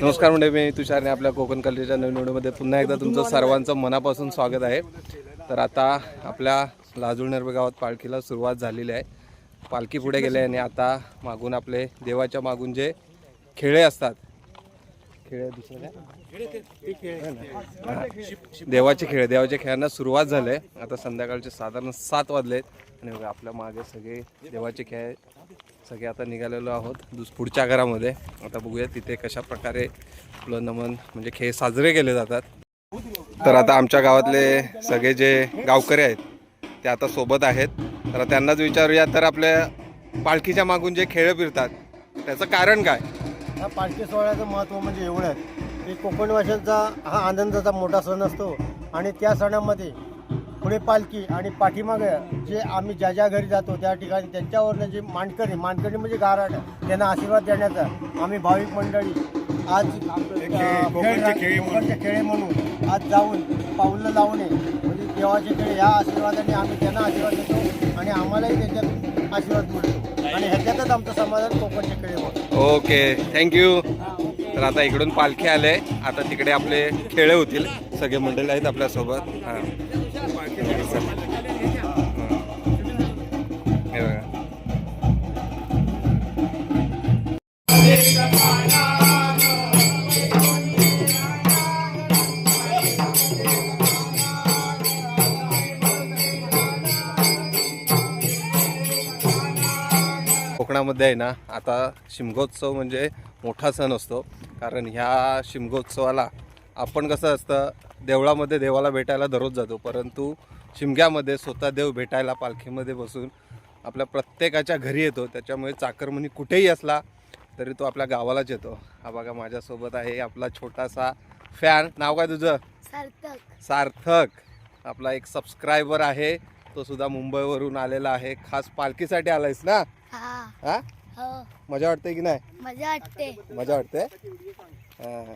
नमस्कार म्हणजे मी तुषारने आपल्या कोकण कलेच्या नवीन व्हिडिओमध्ये पुन्हा एकदा तुमचं सर्वांचं मनापासून स्वागत आहे. तर आता आपल्या लाजूळ गावात पालखीला सुरुवात झालेली आहे. पालखी पुढे गेले आणि आता मागून आपले देवाच्या मागून जे खेळे असतात खेळ दुसरं काय? देवाचे खेळ देवाच्या खेळांना सुरुवात झाली आता संध्याकाळचे साधारण सात वाजलेत. आणि बघा आपल्या मागे सगळे देवाचे खेळ सगळे आता निघालेलो आहोत दुस पुढच्या घरामध्ये. आता बघूया तिथे कशा प्रकारे आपलं नमन म्हणजे खेळ साजरे केले जातात. तर आता आमच्या गावातले सगळे जे गावकरी आहेत ते आता सोबत आहेत. तर त्यांनाच विचारूया तर आपल्या पालखीच्या मागून जे खेळ फिरतात त्याचं कारण काय? या पालखी सोहळ्याचं महत्त्व म्हणजे एवढं आहे की कोकण भाषेचा हा आनंदाचा मोठा सण असतो. आणि त्या सणामध्ये पुढे पालखी आणि पाठीमागं जे आम्ही ज्या ज्या घरी जातो त्या ठिकाणी त्यांच्यावरनं जे मानकरी मानकरी म्हणजे गाराड त्यांना आशीर्वाद देण्याचा आम्ही भाविक मंडळी आज अं, कोकणचे कोकणचे खेळे म्हणून आज जाऊन पाऊलं लावणे म्हणजे देवाचे खेळ ह्या आशीर्वादाने आम्ही त्यांना आशीर्वाद देतो आणि आम्हालाही त्याच्यात आशीर्वाद मिळतो. आणि ह्याच्यातच आमचं समाधान कोकणचे खेळ होतं. ओके थँक्यू तर आता इकडून पालखी आले आता तिकडे आपले खेळ होतील. सगळे मंडळी आहेत आपल्यासोबत. हां. हे बघा. कोकणामध्ये आहे ना आता शिमगोत्सव म्हणजे मोठा सण असतो. कारण ह्या शिमगोत्सवाला आपण कसं असतं देवळामध्ये देवाला भेटायला दररोज जातो. परंतु शिमग्यामध्ये स्वतः देव भेटायला पालखीमध्ये बसून आपल्या प्रत्येकाच्या घरी येतो. त्याच्यामुळे चाकरमणी कुठेही असला तरी तो आपल्या गावालाच येतो. हा बघा माझ्यासोबत आहे आपला छोटासा फॅन नाव काय तुझं? सार्थक. सार्थक. आपला एक सबस्क्रायबर आहे. तो सुद्धा मुंबईवरून आलेला आहे. खास पालखीसाठी आलायस ना? हा. हा? हो. मजा वाटते की नाही? मजा वाटते. मजा वाटते? हा.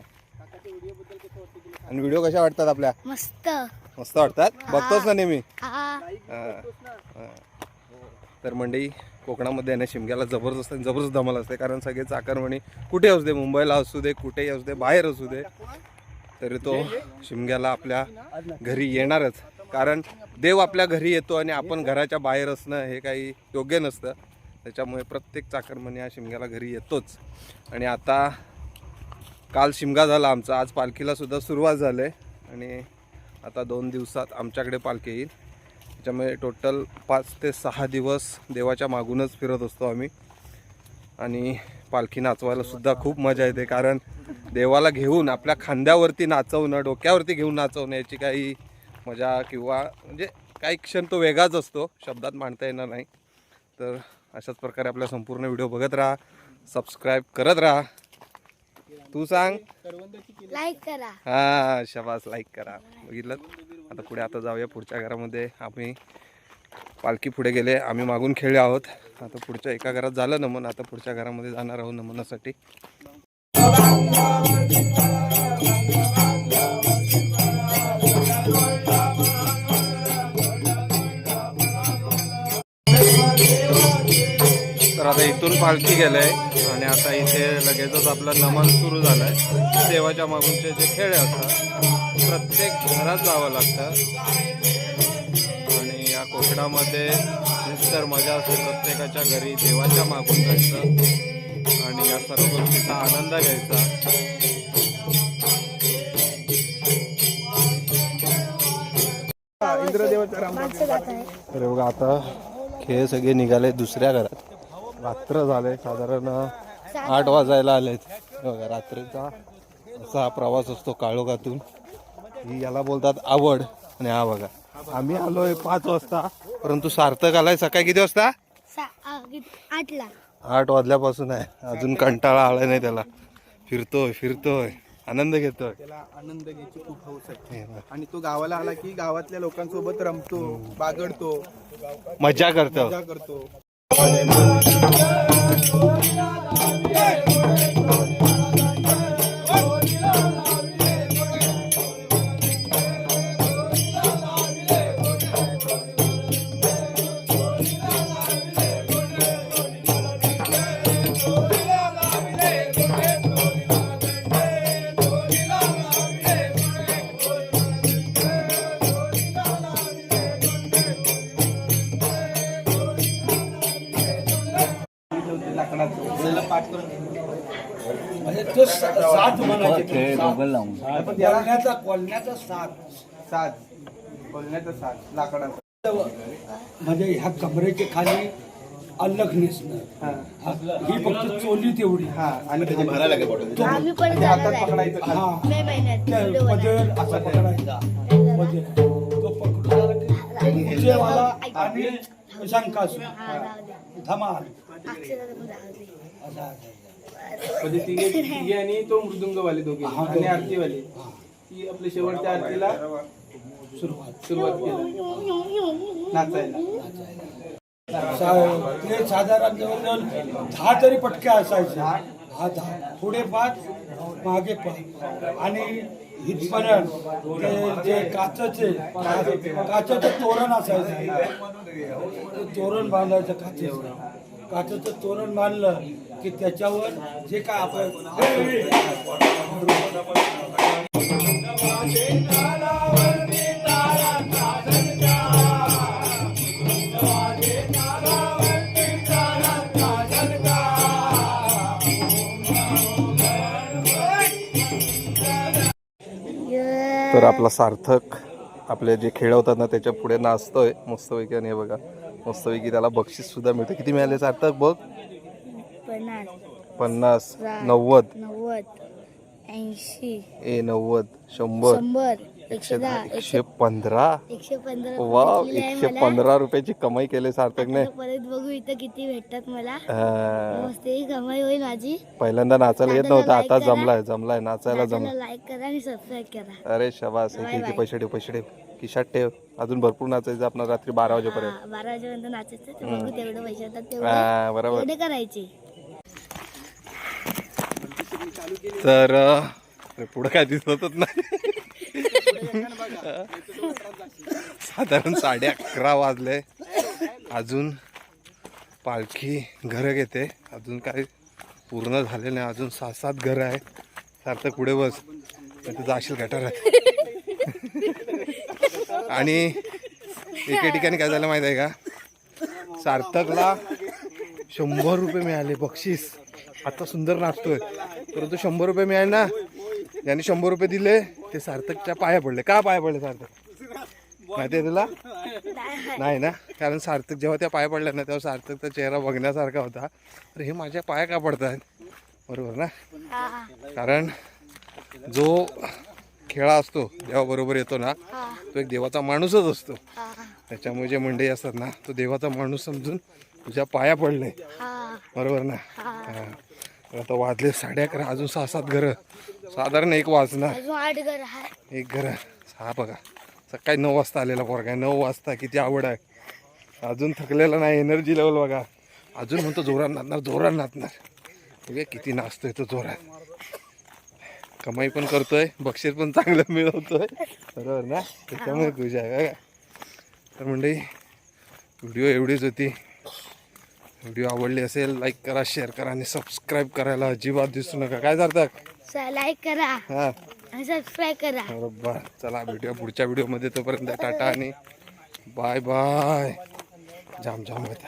आणि व्हिडिओ कशा वाटतात आपल्या? मस्त. मस्त वाटतात? बघतोच ना नेहमी? हा. हा. हा. तर मंडई कोकणामध्ये आहे ना शिमग्याला जबरदस्त जबरदस्त धमाल असते. कारण सगळे चाकरमणी कुठे असू दे? मुंबईला असू दे कुठेही असू दे बाहेर असू दे. तरी तो शिमग्याला आपल्या घरी येणारच. कारण देव आपल्या घरी येतो आणि आपण घराच्या बाहेर असणं हे काही योग्य नसतं. त्याच्यामुळे प्रत्येक चाकरमणी हा शिमग्याला घरी येतोच. आणि आता काल शिमगा झाला आमचा. आज पालखीलासुद्धा सुरुवात झाले आहे आणि आता दोन दिवसात आमच्याकडे पालखी येईल. त्याच्यामुळे टोटल पाच ते सहा दिवस देवाच्या मागूनच फिरत असतो आम्ही. आणि पालखी नाचवायलासुद्धा खूप मजा येते. कारण देवाला घेऊन आपल्या खांद्यावरती नाचवणं डोक्यावरती घेऊन नाचवणं याची काही मजा किंवा म्हणजे काही क्षण तो वेगळाच असतो. शब्दात मांडता येणार नाही. तर अशाच प्रकारे आपला संपूर्ण व्हिडिओ बघत राहा सबस्क्राईब करत राहा. तू सांग. लाईक करा. हा शबास लाईक करा. बघितलं? आता पुढे आता जाऊया पुढच्या घरामध्ये. आम्ही पालखी पुढे गेले. आम्ही मागून खेळले आहोत. आता पुढच्या एका घरात झालं नमन. आता पुढच्या घरामध्ये जाणार आहोत नमनासाठी. इथून पालखी गेलंय. आणि आता इथे लगेचच आपलं नमन सुरू झालंय. देवाच्या मागूनचे जे खेळ असतात प्रत्येक घरात जावं लागतं. आणि या कोकणामध्ये निस्तर मजा असते. प्रत्येकाच्या घरी देवाच्या मागून जायचं. आणि या सर्व गोष्टीचा आनंद घ्यायचा. तर बघा आता खेळ सगळे निघाले दुसऱ्या घरात. रात्र झाले साधारण आठ वाजायला आलेत. बघा रात्रीचा असा हा प्रवास असतो काळोखातून. ही याला बोलतात आवड. आणि हा बघा आम्ही आलोय पाच वाजता. परंतु सार्थक आलाय सकाळी किती वाजता? आठला. आठ वाजल्यापासून आहे. अजून कंटाळा आलाय नाही त्याला. फिरतोय फिरतोय. आनंद घेतोय. त्याला आनंद घ्यायची खूप हौस आहे. आणि तो गावाला आला की गावातल्या लोकांसोबत रमतो बागडतो. मजा करतो. मजा करतो. 얼마나 म्हणजे तो साथ म्हणायचे ते, साथ. कोल्ह्याचा कोल्ह्याचा साथ साज बोलण्याचा साज लाकडाचा. म्हणजे ह्या कमरेच्या खाली अल्लग नेसणं. हा. फक्त चोली तेवढी. हा आणि आम्ही पण जाणार आहे. खाली. हा. मे महिन्यात. पदर असा पकडायचा. पदर तो पकडून आणि हा, राहू द्या. धमाल. अक्षराला पण राहू दे. असायचा. म्हणजे तिघे तिघे आणि तो मृदुंगवाले दोघे आणि. आरतीवाले. ती आपल्या शेवटच्या आरतीला सुरुवात सुरुवात केली. नाचायला. सा- ते साधारण जवळजवळ दहा तरी पटक्या असायच्या हा दहा. पुढे पाच मागे पाच. आणि इथपर्यंत ते जे काचचे काचेचं तोरण असायचं. तोरण बांधायचं काचेचं. काचेचं तोरण बांधलं. की त्याच्यावर जे काय आपण तर आपला सार्थक आपले जे खेळवतात ना त्याच्या पुढे नाचतोय मस्तपैकी. आणि हे बघा मस्तपैकी त्याला बक्षीस सुद्धा मिळतं. किती मिळाले सार्थक बघ. पन्नास पन्नास नव्वद. नव्वद ऐंशी ए नव्वद शंभर शंभर एकशे एकशे दहा एकशे पंधरा. एकशे पंधरा वा भेटलेले आहे एकशे मला. पंधरा रुपयाची कमाई केली सार्थकने. आता परत बघू इथं किती भेटतात मला. हा. मस्त ही कमाई होईल माझी. पहिल्यांदा नाचायला येत नव्हतं आता. जमलाय जमलाय नाचायला जमलाय. लाईक करा आणि सबस्क्राईब करा. अरे शबास एक bye. पैसे ठेव पैसे ठेव. खिशात ठेव. अजून भरपूर नाचायचं आपण रात्री बारा वाजेपर्यंत. हा, बारा वाजेपर्यंत नाचायचं ते बघू तेवढं पैसे तेवढे. हा, बरोबर. तेवढे करायचे. तर पुढं काय दिसतच नाही. साधारण साडे अकरा वाजले. अजून पालखी घरं घेते. अजून काही पूर्ण झाले नाही. अजून सात सात घरं आहे सार्थक पुढे बस. पण तू जाशील आहे आणि एके ठिकाणी काय झालं माहीत आहे का? सार्थकला शंभर रुपये मिळाले. बक्षीस. आता सुंदर नाचतोय. परंतु शंभर रुपये मिळाले ना. ज्यांनी शंभर रुपये दिले ते सार्थकच्या पाया पडले. का पाया पडले सार्थक? माहिती आहे तुला? नाही ना. कारण सार्थक जेव्हा त्या पाया पडल्या ना तेव्हा सार्थकचा चेहरा बघण्यासारखा होता. तर हे माझ्या पाया का पडतात बरोबर ना? कारण जो खेळा असतो जेव्हा बरोबर येतो ना तो एक देवाचा माणूसच असतो. त्याच्यामुळे जे मंडई असतात ना तो देवाचा माणूस समजून तुझ्या पाया पडले. बरोबर ना? हा. आता वाजले साडे अकरा अजून सहा सात घरं. साधारण एक वाजणार. एक घर. हा बघा. सकाळी नऊ वाजता आलेला पोरगा नऊ वाजता किती आवड आहे. अजून थकलेला नाही. एनर्जी लेवल बघा. अजून म्हणतो जोरात नाचणार जोरात नाचणार. बघा किती नाचतोय तो जोरात. कमाई पण करतोय. बक्षीस पण चांगलं मिळवतोय. बरोबर ना? त्याच्यामुळे खुश आहे. बघा. तर मंडळी व्हिडिओ एवढीच होती. व्हिडिओ आवडली असेल लाईक करा शेअर करा आणि सबस्क्राईब करायला अजिबात दिसू नका. काय करतात लाईक करा हां. आणि सबस्क्राईब करा. बरोबर. चला भेटूया पुढच्या व्हिडिओमध्ये तोपर्यंत टाटा आणि बाय बाय जाम जाम होत